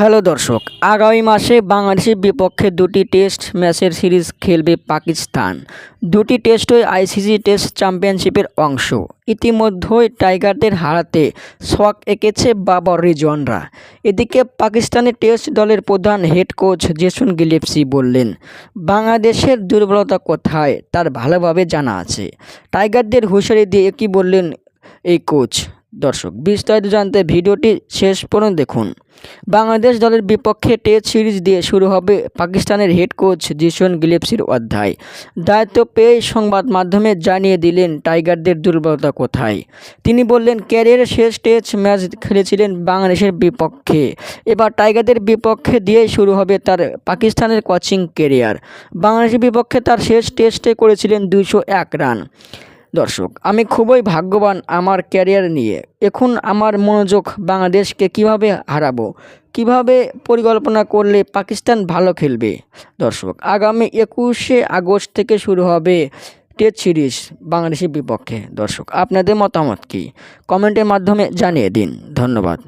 Hello দর্শক, আগামী মাসে বাংলাদেশের বিপক্ষে দুটি টেস্ট ম্যাচের সিরিজ খেলবে পাকিস্তান। দুটি টেস্টই আইসিসি টেস্ট চ্যাম্পিয়নশিপের অংশ। ইতিমধ্যেই টাইগারদের হারাতে শক এঁকেছে বাবর রিজওয়ানরা। এদিকে পাকিস্তানের টেস্ট দলের প্রধান হেড কোচ জেসুন গিলেপসি বললেন, বাংলাদেশের দুর্বলতা কোথায়? তার ভালোভাবে জানা আছে। টাইগারদের হুঁশিয়ারি দিয়ে কি বললেন এই কোচ? দর্শক, বিস্তারিত জানতে ভিডিওটি শেষ পর্যন্ত দেখুন। বাংলাদেশ দলের বিপক্ষে টেস্ট সিরিজ দিয়ে শুরু হবে পাকিস্তানের হেড কোচ জিশন গিলেপসির অধ্যায়। দায়িত্ব পেয়ে সংবাদ মাধ্যমে জানিয়ে দিলেন, টাইগারদের দুর্বলতা কোথায়? তিনি বললেন, ক্যারিয়ারের শেষ টেস্ট ম্যাচ খেলেছিলেন বাংলাদেশের বিপক্ষে। এবার টাইগারদের বিপক্ষে দিয়েই শুরু হবে তার পাকিস্তানের কোচিং কেরিয়ার বাংলাদেশের বিপক্ষে তার শেষ টেস্টে করেছিলেন দুশো রান। দর্শক, আমি খুবই ভাগ্যবান আমার ক্যারিয়ার নিয়ে। এখন আমার মনোযোগ বাংলাদেশকে কীভাবে হারাবো? কীভাবে পরিকল্পনা করলে পাকিস্তান ভালো খেলবে? দর্শক, আগামী একুশে আগস্ট থেকে শুরু হবে টেস্ট সিরিজ বাংলাদেশের বিপক্ষে। দর্শক, আপনাদের মতামত কি? কমেন্টের মাধ্যমে জানিয়ে দিন। ধন্যবাদ।